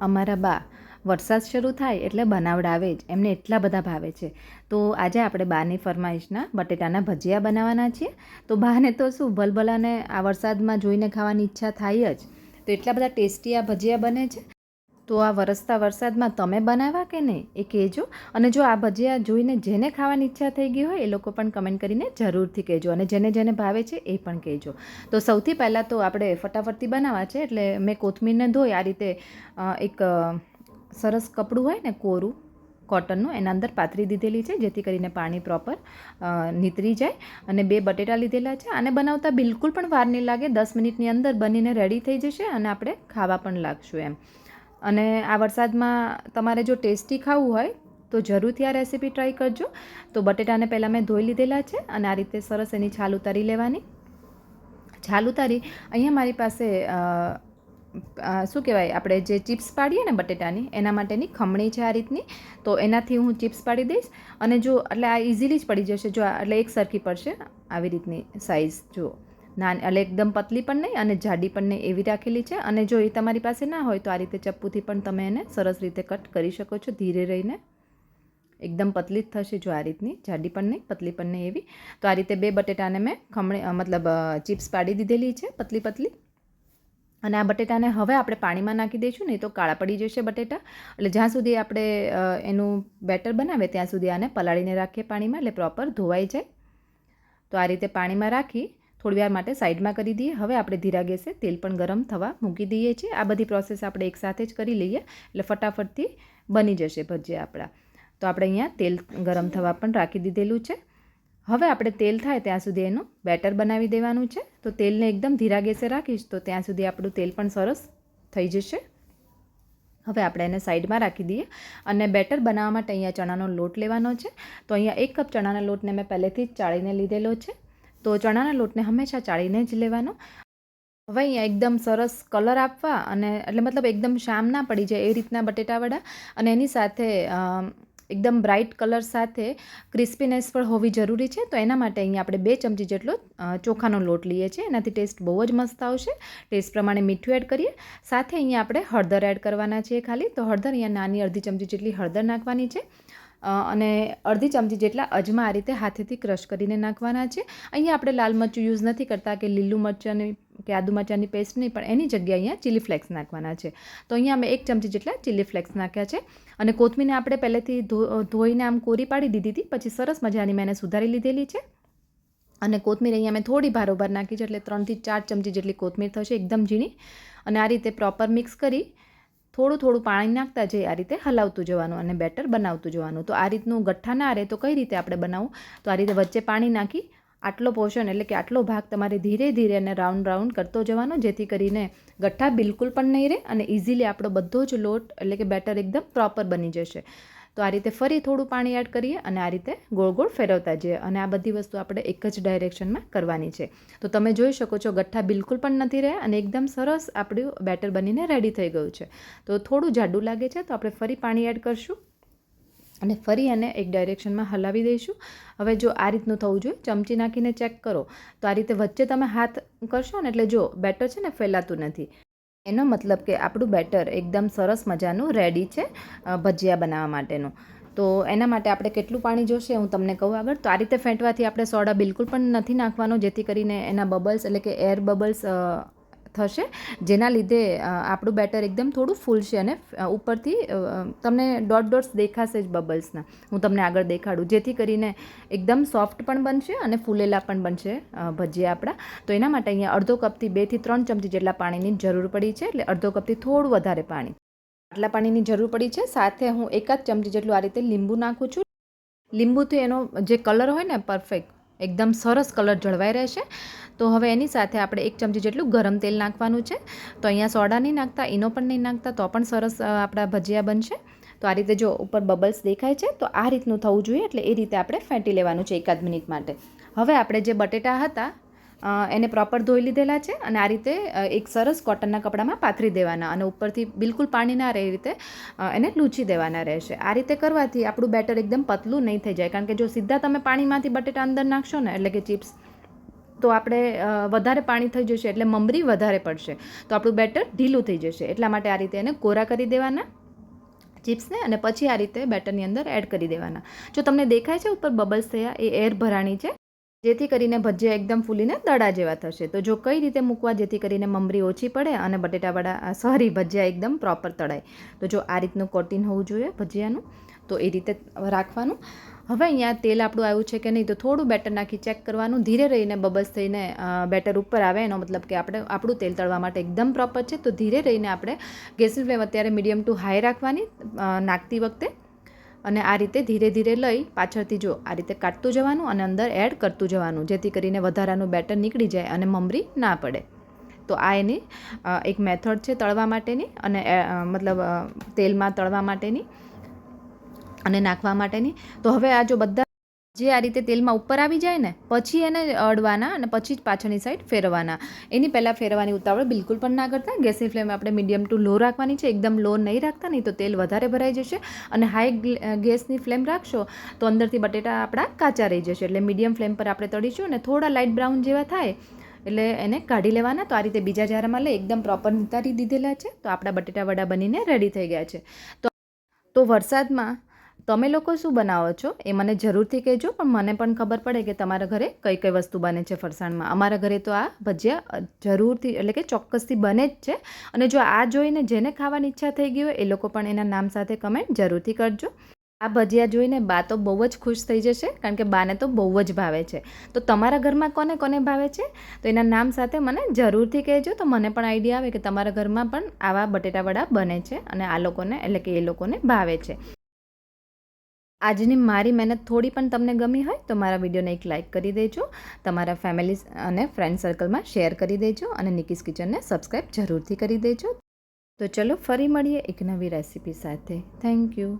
અમારા બા. વરસાદ શરૂ થાય એટલે બનાવડાવે જ. એમને એટલા બધા ભાવે છે. તો આજે આપણે બાની ફરમાઈશના બટેટાના ભજીયા બનાવવાના છીએ. તો બાને તો શું, ભલભલાને આ વરસાદમાં જોઈને ખાવાની ઈચ્છા થાય જ. તો એટલા બધા ટેસ્ટી આ ભજીયા બને છે. તો આ વરસતા વરસાદમાં તમે બનાવ્યા કે નહીં? એ કહેજો. અને જો આ ભજીયા જોઈને જેને ખાવાની ઈચ્છા થઈ ગઈ હોય, એ લોકો પણ કમેન્ટ કરીને જરૂરથી કહેજો. અને જેને જેને ભાવે છે, એ પણ કહેજો. તો સૌથી પહેલાં તો આપણે ફટાફટથી બનાવવા છે, એટલે મેં કોથમીરને ધોઈ આ રીતે એક સરસ કપડું હોય ને, કોરું, કોટનનું, એના અંદર પાથરી દીધેલી છે, જેથી કરીને પાણી પ્રોપર નીતરી જાય. અને બે બટેટા લીધેલા છે, આને બનાવતા બિલકુલ પણ વાર નહીં લાગે. દસ મિનિટની અંદર બનીને રેડી થઈ જશે અને આપણે ખાવા પણ લાગશું એમ. અને આ વરસાદમાં તમારે જો ટેસ્ટી ખાવું હોય, તો જરૂરથી આ રેસીપી ટ્રાય કરજો. તો બટેટાને પહેલાં મેં ધોઈ લીધેલા છે અને આ રીતે સરસ એની છાલ ઉતારી લેવાની. છાલ ઉતારી અહીંયા મારી પાસે શું કહેવાય, આપણે જે ચિપ્સ પાડીએ ને બટેટાની, એના માટેની ખમણી છે આ રીતની. તો એનાથી હું ચિપ્સ પાડી દઈશ. અને જો, એટલે આ ઇઝીલી જ પડી જશે, જો એટલે એક સરખી પડશે. આવી રીતની સાઇઝ જુઓ. નાની એટલે એકદમ પતલી પણ નહીં અને જાડી પણ નહીં એવી રાખેલી છે. અને જો એ તમારી પાસે ના હોય તો આ રીતે ચપ્પુથી પણ તમે એને સરસ રીતે કટ કરી શકો છો ધીરે રહીને. એકદમ પતલી જ થશે જો આ રીતની. જાડી પણ નહીં, પતલી પણ નહીં એવી. તો આ રીતે બે બટેટાને મેં ખમણી મતલબ ચિપ્સ પાડી દીધેલી છે, પતલી પતલી. અને આ બટેટાને હવે આપણે પાણીમાં નાખી દઈશું નહીં તો કાળા પડી જશે બટેટા. એટલે જ્યાં સુધી આપણે એનું બેટર બનાવે ત્યાં સુધી આને પલાળીને રાખીએ પાણીમાં એટલે પ્રોપર ધોવાઈ જાય. તો આ રીતે પાણીમાં રાખી થોડી વાર માટે સાઈડમાં કરી દઈએ. હવે આપણે ધીરા ગેસે તેલ પણ ગરમ થવા મૂકી દઈએ છીએ. આ બધી પ્રોસેસ આપણે એકસાથે જ કરી લઈએ. એટલે ફટાફટથી બની જશે ભજીયા આપણા. તો આપણે અહીંયા તેલ ગરમ થવા પણ રાખી દીધેલું છે. હવે આપણે તેલ થાય ત્યાં સુધી એનું બેટર બનાવી દેવાનું છે. તો તેલને એકદમ ધીરા ગેસે રાખીશ તો ત્યાં સુધી આપણું તેલ પણ સરસ થઈ જશે. હવે આપણે એને સાઈડમાં રાખી દઈએ. અને બેટર બનાવવા માટે અહીંયા ચણાનો લોટ લેવાનો છે. તો અહીંયા એક કપ ચણાના લોટને મેં પહેલેથી જ ચાળીને લીધેલો છે. તો ચણાના લોટને હંમેશા ચાળીને જ લેવાનો. હવે અહીંયા એકદમ સરસ કલર આપવા અને એટલે મતલબ એકદમ શામ ના પડી જાય એ રીતના બટેટાવડા અને એની સાથે એકદમ બ્રાઇટ કલર સાથે ક્રિસ્પીનેસ પણ હોવી જરૂરી છે. તો એના માટે અહીંયા આપણે બે ચમચી જેટલો ચોખાનો લોટ લઈએ છીએ. એનાથી ટેસ્ટ બહુ જ મસ્ત આવશે. ટેસ્ટ પ્રમાણે મીઠું એડ કરીએ. સાથે અહીંયા આપણે હળદર એડ કરવાના છીએ ખાલી. તો હળદર અહીંયા નાની અડધી ચમચી જેટલી હળદર નાખવાની છે. અને અડધી ચમચી જેટલા અજમા આ રીતે હાથેથી ક્રશ કરીને નાખવાના છે. અહીંયા આપણે લાલ મરચું યુઝ નથી કરતા કે લીલું મરચાંની કે આદુ મરચાંની પેસ્ટ નહીં, પણ એની જગ્યાએ અહીંયા ચીલી ફ્લેક્સ નાખવાના છે. તો અહીંયા અમે એક ચમચી જેટલા ચીલી ફ્લેક્સ નાખ્યા છે. અને કોથમીરને આપણે પહેલેથી ધોઈને આમ કોરી પાડી દીધી હતી, પછી સરસ મજાની મેં એને સુધારી લીધેલી છે. અને કોથમીર અહીંયા મેં થોડી ભારોભાર નાખી છે, એટલે ત્રણથી ચાર ચમચી જેટલી કોથમીર થશે, એકદમ ઝીણી. અને આ રીતે પ્રોપર મિક્સ કરી થોડું થોડું પાણી નાખતા જઈ આ રીતે હલાવતું જવાનું અને બેટર બનાવતું જવાનું. તો આ રીતનું ગઠ્ઠા ના રહે તો કઈ રીતે આપણે બનાવવું તો આ રીતે વચ્ચે પાણી નાખી આટલો પોર્શન એટલે કે આટલો ભાગ તમારે ધીરે ધીરે અને રાઉન્ડ રાઉન્ડ કરતો જવાનો, જેથી કરીને ગઠ્ઠા બિલકુલ પણ નહીં રહે અને ઇઝીલી આપણો બધો જ લોટ એટલે કે બેટર એકદમ પ્રોપર બની જશે. તો આ રીતે ફરી થોડું પાણી એડ કરીએ અને આ રીતે ગોળ ગોળ ફેરવતા જઈએ અને આ બધી વસ્તુ આપણે એક જ ડાયરેક્શનમાં કરવાની છે. તો તમે જોઈ શકો છો ગઠ્ઠા બિલકુલ પણ નથી રહ્યા અને એકદમ સરસ આપણું બેટર બનીને રેડી થઈ ગયું છે. તો થોડું જાડું લાગે છે તો આપણે ફરી પાણી એડ કરશું અને ફરી એને એક ડાયરેક્શનમાં હલાવી દઈશું. હવે જો આ રીતનું થવું જોઈએ ચમચી નાખીને ચેક કરો. તો આ રીતે વચ્ચે તમે હાથ કરશો ને એટલે જો બેટર છે ને ફેલાતું નથી. એનો મતલબ કે આપણું બેટર એકદમ સરસ મજાનું રેડી છે ભજીયા બનાવવા માટેનું. તો એના માટે આપણે કેટલું પાણી જોશે હું તમને કહું આગળ. તો આ રીતે ફેંટવાથી આપણે સોડા બિલકુલ પણ નથી નાખવાનો, જેથી કરીને એના બબલ્સ એટલે કે એર બબલ્સ થશે. જેના લીધે આપણું બેટર એકદમ થોડું ફૂલશે અને ઉપરથી તમને ડોટ ડોટ્સ દેખાશે જ બબલ્સના. હું તમને આગળ દેખાડું. જેથી કરીને એકદમ સોફ્ટ પણ બનશે અને ફૂલેલા પણ બનશે ભજીયા આપણા. તો એના માટે અહીંયા અડધો કપથી બેથી ત્રણ ચમચી જેટલા પાણીની જરૂર પડી છે. એટલે અડધો કપથી થોડું વધારે પાણી. આટલા પાણીની જરૂર પડી છે. સાથે હું એક જ ચમચી જેટલું આ રીતે લીંબુ નાખું છું. લીંબુથી એનો જે કલર હોય ને, પરફેક્ટ એકદમ સરસ કલર જળવાઈ રહેશે. તો હવે એની સાથે આપણે એક ચમચી જેટલું ગરમ તેલ નાખવાનું છે. તો અહીંયા સોડા નહીં નાખતા, ઈનો પણ નહીં નાખતા, તો પણ સરસ આપણા ભજીયા બનશે. તો આ રીતે જો ઉપર બબલ્સ દેખાય છે, તો આ રીતનું થવું જોઈએ, એટલે એ રીતે આપણે ફેંટી લેવાનું છે એકાદ મિનિટ માટે. હવે આપણે જે બટેટા હતા એને પ્રોપર ધોઈ લીધેલા છે અને આ રીતે એક સરસ કોટનના કપડામાં પાથરી દેવાના અને ઉપરથી બિલકુલ પાણી ના રહે એ રીતે એને લૂછી દેવાના રહેશે. આ રીતે કરવાથી આપણું બેટર એકદમ પતલું નહીં થઈ જાય. કારણ કે જો સીધા તમે પાણીમાંથી બટેટા અંદર નાખશો ને, એટલે કે ચિપ્સ, તો આપણે વધારે પાણી થઈ જશે એટલે મમરી વધારે પડશે. તો આપણું બેટર ઢીલું થઈ જશે. એટલા માટે આ રીતે એને કોરા કરી દેવાના ચિપ્સને અને પછી આ રીતે બેટરની અંદર એડ કરી દેવાના. જો તમને દેખાય છે, ઉપર બબલ્સ થયા, એ એર ભરાણી છે. જેથી કરીને ભજીયા એકદમ ફૂલીને દડા જેવા થશે. તો જો કઈ રીતે મૂકવા, જેથી કરીને મમરી ઓછી પડે અને બટેટાવાળા સોરી ભજીયા એકદમ પ્રોપર તળાય. તો જો આ રીતનું કોટિન હોવું જોઈએ ભજીયાનું, તો એ રીતે રાખવાનું. હવે અહીંયા તેલ આપણું આવ્યું છે કે નહીં, તો થોડું બેટર નાખી ચેક કરવાનું. ધીરે રહીને બબલ્સ થઈને બેટર ઉપર આવે, એનો મતલબ કે આપણે, આપણું તેલ તળવા માટે એકદમ પ્રોપર છે. તો ધીરે રહીને આપણે ગેસની ફ્લેમ અત્યારે મીડિયમ ટુ હાઈ રાખવાની નાખતી વખતે અને આ રીતે ધીરે ધીરે લઈ પાછળથી જો આ રીતે કાઢતું જવાનું અને અંદર એડ કરતું જવાનું, જેથી કરીને વધારાનું બેટર નીકળી જાય અને મમરી ના પડે. તો આ એની એક મેથડ છે તળવા માટેની અને મતલબ તેલમાં તળવા માટેની અને નાખવા માટેની. તો હવે આ જો બધા જે આ રીતે તેલમાં ઉપર આવી જાય ને, પછી એને અડવાના અને પછી જ પાછળની સાઈડ ફેરવવાના. એની પહેલાં ફેરવાની ઉતાવળ બિલકુલ પણ ના કરતા. ગેસની ફ્લેમ આપણે મીડિયમ ટુ લો રાખવાની છે. એકદમ લો નહીં રાખતા, નહીં તો તેલ વધારે ભરાઈ જશે અને હાઈ ગેસની ફ્લેમ રાખશો તો અંદરથી બટેટા આપણા કાચા રહી જશે. એટલે મીડિયમ ફ્લેમ પર આપણે તળીશું અને થોડા લાઇટ બ્રાઉન જેવા થાય એટલે એને કાઢી લેવાના. તો આ રીતે બીજા જારમાં લઈ એકદમ પ્રોપર નિતારી દીધેલા છે. તો આપણા બટેટા વડા બનીને રેડી થઈ ગયા છે. તો તો વરસાદમાં તમે લોકો શું બનાવો છો? એ મને જરૂરથી કહેજો, પણ મને પણ ખબર પડે કે તમારા ઘરે કઈ કઈ વસ્તુ બને છે ફરસાણમાં. અમારા ઘરે તો આ ભજીયા જરૂરથી, એટલે કે ચોક્કસથી બને જ છે. અને જો આ જોઈને જેને ખાવાની ઈચ્છા થઈ ગઈ હોય, એ લોકો પણ એના નામ સાથે કમેન્ટ જરૂરથી કરજો. આ ભજીયા જોઈને બા તો બહુ જ ખુશ થઈ જશે, કારણ કે બાને તો બહુ જ ભાવે છે. તો તમારા ઘરમાં કોને કોને ભાવે છે? તો એના નામ સાથે મને જરૂરથી કહેજો. તો મને પણ આઈડિયા આવે કે તમારા ઘરમાં પણ આવા બટેટાવડા બને છે અને આ લોકોને, એટલે કે એ લોકોને ભાવે છે. આજની મારી મહેનત થોડી પણ તમને ગમી હોય તો મારા વિડીયોને એક લાઇક કરી દેજો, તમારા ફેમિલી અને ફ્રેન્ડ સર્કલમાં શેર કરી દેજો અને નિકીસ કિચનને સબસ્ક્રાઈબ જરૂરથી કરી દેજો. તો ચલો ફરી મળીએ એક નવી રેસીપી સાથે. Thank you.